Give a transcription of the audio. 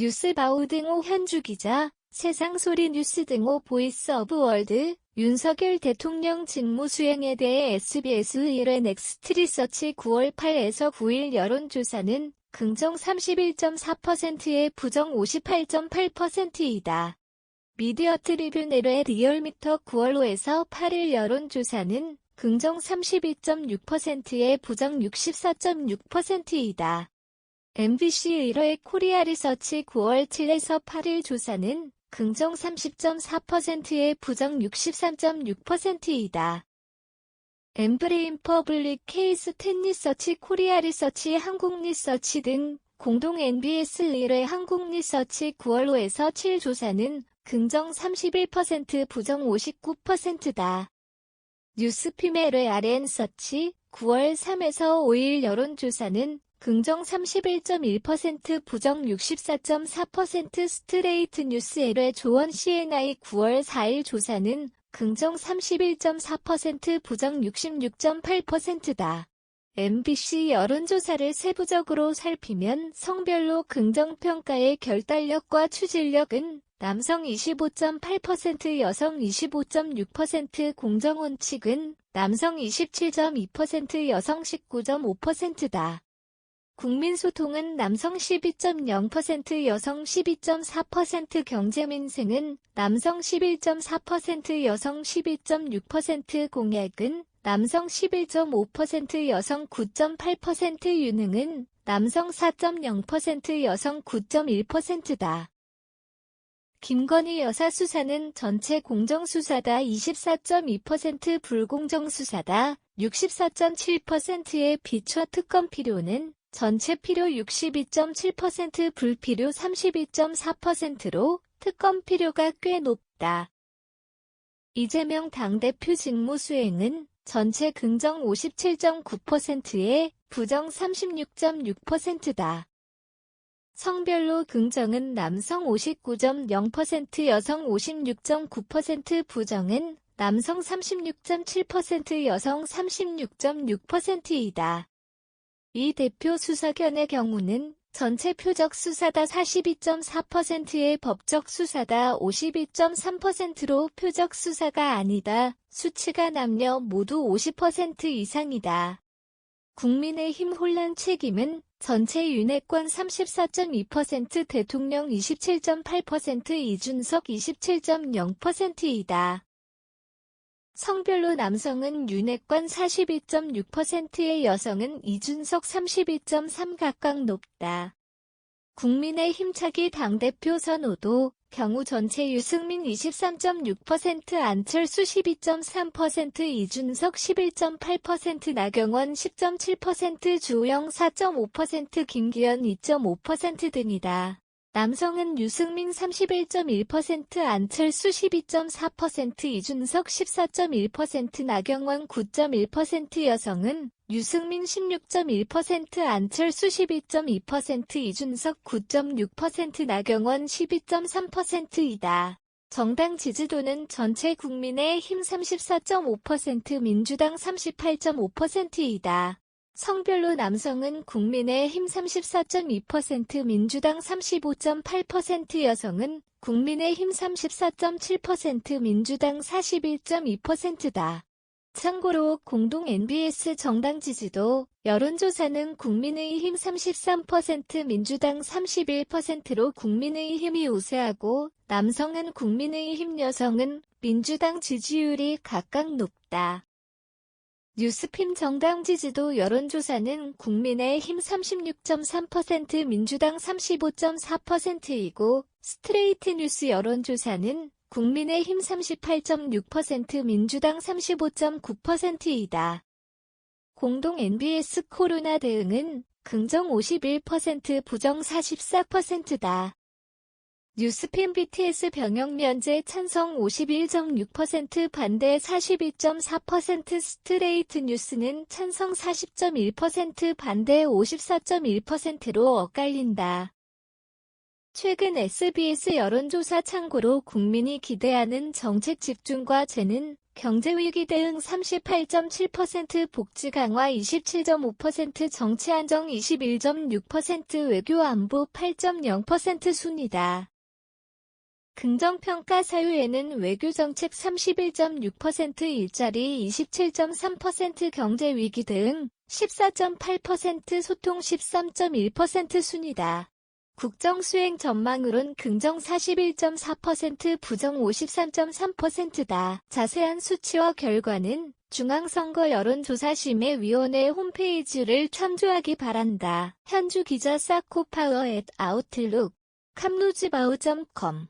뉴스바우 등호 현주 기자, 세상소리 뉴스 등호 보이스 오브 월드, 윤석열 대통령 직무 수행에 대해 SBS 1회 넥스트 리서치 9월 8에서 9일 여론조사는 긍정 31.4%에 부정 58.8%이다. 미디어 트리뷴 1회 리얼미터 9월 5에서 8일 여론조사는 긍정 32.6%에 부정 64.6%이다. MBC 1회 코리아 리서치 9월 7에서 8일 조사는 긍정 30.4%에 부정 63.6%이다. 엠브레인 퍼블릭 케이스 텐 리서치 코리아 리서치 한국 리서치 등 공동 NBS 1회 한국 리서치 9월 5에서 7 조사는 긍정 31% 부정 59%다. 뉴스피멜의 RN 서치 9월 3에서 5일 여론조사는 긍정 31.1% 부정 64.4% 스트레이트 뉴스 LA 조원 CNI 9월 4일 조사는 긍정 31.4% 부정 66.8%다. MBC 여론조사를 세부적으로 살피면 성별로 긍정평가의 결단력과 추진력은 남성 25.8% 여성 25.6% 공정원칙은 남성 27.2% 여성 19.5%다. 국민소통은 남성 12.0% 여성 12.4% 경제민생은 남성 11.4% 여성 12.6% 공약은 남성 11.5% 여성 9.8% 유능은 남성 4.0% 여성 9.1%다. 김건희 여사 수사는 전체 공정수사다 24.2% 불공정수사다 64.7%의 비춰 특검 필요는 전체 필요 62.7% 불필요 32.4%로 특검 필요가 꽤 높다. 이재명 당대표 직무 수행은 전체 긍정 57.9%에 부정 36.6%다. 성별로 긍정은 남성 59.0% 여성 56.9% 부정은 남성 36.7% 여성 36.6%이다. 이 대표 수사견의 경우는 전체 표적 수사다 42.4%의 법적 수사다 52.3%로 표적 수사가 아니다. 수치가 남녀 모두 50% 이상이다. 국민의힘 혼란 책임은 전체 윤핵관 34.2% 대통령 27.8% 이준석 27.0%이다. 성별로 남성은 윤핵관 42.6%의 여성은 이준석 32.3 각각 높다. 국민의 힘차기 당대표 선호도 경우 전체 유승민 23.6% 안철수 12.3% 이준석 11.8% 나경원 10.7% 주영 4.5% 김기현 2.5% 등이다. 남성은 유승민 31.1% 안철수 12.4% 이준석 14.1% 나경원 9.1% 여성은 유승민 16.1% 안철수 12.2% 이준석 9.6% 나경원 12.3%이다. 정당 지지도는 전체 국민의 힘 34.5% 민주당 38.5%이다. 성별로 남성은 국민의힘 34.2% 민주당 35.8% 여성은 국민의힘 34.7% 민주당 41.2%다. 참고로 공동 NBS 정당 지지도 여론조사는 국민의힘 33% 민주당 31%로 국민의힘이 우세하고 남성은 국민의힘 여성은 민주당 지지율이 각각 높다. 뉴스핌 정당 지지도 여론조사는 국민의힘 36.3% 민주당 35.4%이고 스트레이트 뉴스 여론조사는 국민의힘 38.6% 민주당 35.9%이다. 공동 NBS 코로나 대응은 긍정 51% 부정 44%다. 뉴스핀 BTS 병역 면제 찬성 51.6% 반대 42.4% 스트레이트 뉴스는 찬성 40.1% 반대 54.1%로 엇갈린다. 최근 SBS 여론조사 참고로 국민이 기대하는 정책 집중과 재는 경제위기 대응 38.7%, 복지 강화 27.5%, 정치 안정 21.6%, 외교 안보 8.0% 순이다. 긍정평가 사유에는 외교정책 31.6%, 일자리 27.3%, 경제위기 대응 14.8%, 소통 13.1% 순이다. 국정수행 전망으론 긍정 41.4%, 부정 53.3%다. 자세한 수치와 결과는 중앙선거 여론조사심의위원회 홈페이지를 참조하기 바란다. 현주 기자 사코파워 앳 아웃룩 캄루즈바우.com